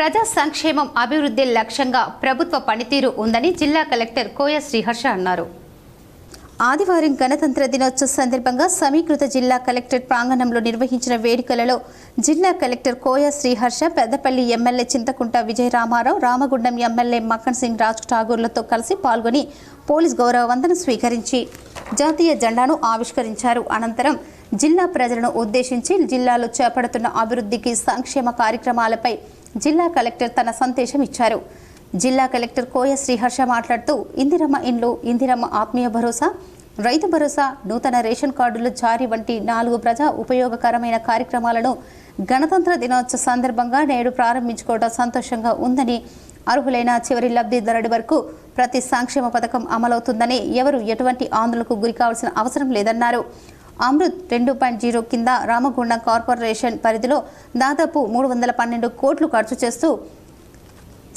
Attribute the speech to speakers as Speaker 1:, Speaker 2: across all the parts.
Speaker 1: ప్రజా సంక్షేమం అభివృద్ధి లక్ష్యంగా ప్రభుత్వ పనితీరు ఉందని జిల్లా కలెక్టర్ కోయ శ్రీహర్ష అన్నారు. ఆదివారం గణతంత్ర దినోత్సవ సందర్భంగా సమీకృత జిల్లా కలెక్టర్ ప్రాంగణంలో నిర్వహించిన వేడుకలలో జిల్లా collector Koya Sriharsha Peddapalli MLA Chintakunta Vijaya Ramarao Ramagundam MLA Makkan Singh Raj ఠాగూర్లతో కలిసి పాల్గొని పోలీస్ గౌరవ వందన స్వీకరించి జాతీయ జెండాను ఆవిష్కరించారు. అనంతరం జిల్లా ప్రజలను ఉద్దేశించి జిల్లాలో చేపడుతున్న అభివృద్ధికి సంక్షేమ కార్యక్రమాలపై జిల్లా కలెక్టర్ తన సందేశం ఇచ్చారు. జిల్లా కలెక్టర్ కోయ శ్రీహర్ష మాట్లాడుతూ ఇందిరమ్మ ఇండ్లు ఇందిరమ్మ ఆత్మీయ భరోసా రైతు భరోసా నూతన రేషన్ కార్డుల జారీ వంటి నాలుగు ప్రజా ఉపయోగకరమైన కార్యక్రమాలను గణతంత్ర దినోత్సవ సందర్భంగా నేడు ప్రారంభించుకోవడం సంతోషంగా ఉందని అర్హులైన చివరి లబ్ధిదారుడి వరకు ప్రతి సంక్షేమ పథకం అమలవుతుందని ఎవరు ఎటువంటి ఆందోళనకు గురి కావాల్సిన అవసరం లేదన్నారు. అమృత్ రెండు పాయింట్ జీరో కింద రామగుండం కార్పొరేషన్ పరిధిలో దాదాపు మూడు వందల పన్నెండు కోట్లు ఖర్చు చేస్తూ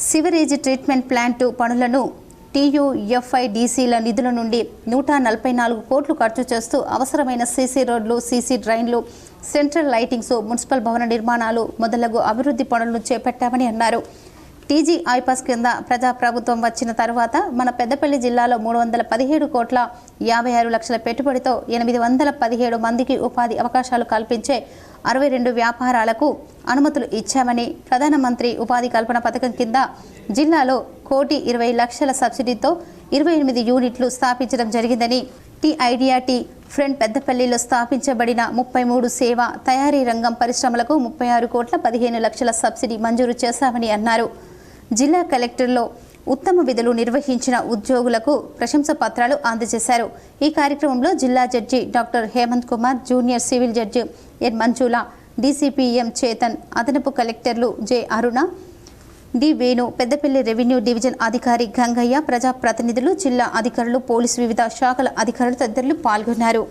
Speaker 1: సివరేజ్ ట్రీట్మెంట్ ప్లాంటు పనులను టీయూఎఫ్ఐడిసిల నిధుల నుండి నూట నలభై నాలుగు కోట్లు ఖర్చు చేస్తూ అవసరమైన సీసీ రోడ్లు సీసీ డ్రైన్లు సెంట్రల్ లైటింగ్స్ మున్సిపల్ భవన నిర్మాణాలు మొదలగు అభివృద్ధి పనులను చేపట్టామని అన్నారు. టీజీ ఐపాస్ కింద ప్రజా ప్రభుత్వం వచ్చిన తర్వాత మన పెద్దపల్లి జిల్లాలో మూడు వందల పదిహేడు కోట్ల యాభై ఆరు లక్షల పెట్టుబడితో ఎనిమిది వందల పదిహేడు మందికి ఉపాధి అవకాశాలు కల్పించే అరవై రెండు వ్యాపారాలకు అనుమతులు ఇచ్చామని ప్రధానమంత్రి ఉపాధి కల్పన పథకం కింద జిల్లాలో కోటి ఇరవై లక్షల సబ్సిడీతో ఇరవై ఎనిమిది యూనిట్లు స్థాపించడం జరిగిందని టీ ఐడియా టీ పెద్దపల్లిలో స్థాపించబడిన ముప్పై మూడు సేవ తయారీ రంగం పరిశ్రమలకు ముప్పై ఆరు కోట్ల పదిహేను లక్షల సబ్సిడీ మంజూరు చేశామని అన్నారు. జిల్లా కలెక్టర్లో ఉత్తమ విధులు నిర్వహించిన ఉద్యోగులకు ప్రశంస పత్రాలు అందజేశారు. ఈ కార్యక్రమంలో జిల్లా judge doctor Hemant Kumar junior civil judge N Manjula DCPM Chetan అదనపు కలెక్టర్లు J Aruna D Venu Peddapalli revenue division అధికారి గంగయ్య ప్రజాప్రతినిధులు జిల్లా అధికారులు పోలీసు వివిధ శాఖల అధికారులు తదితరులు పాల్గొన్నారు.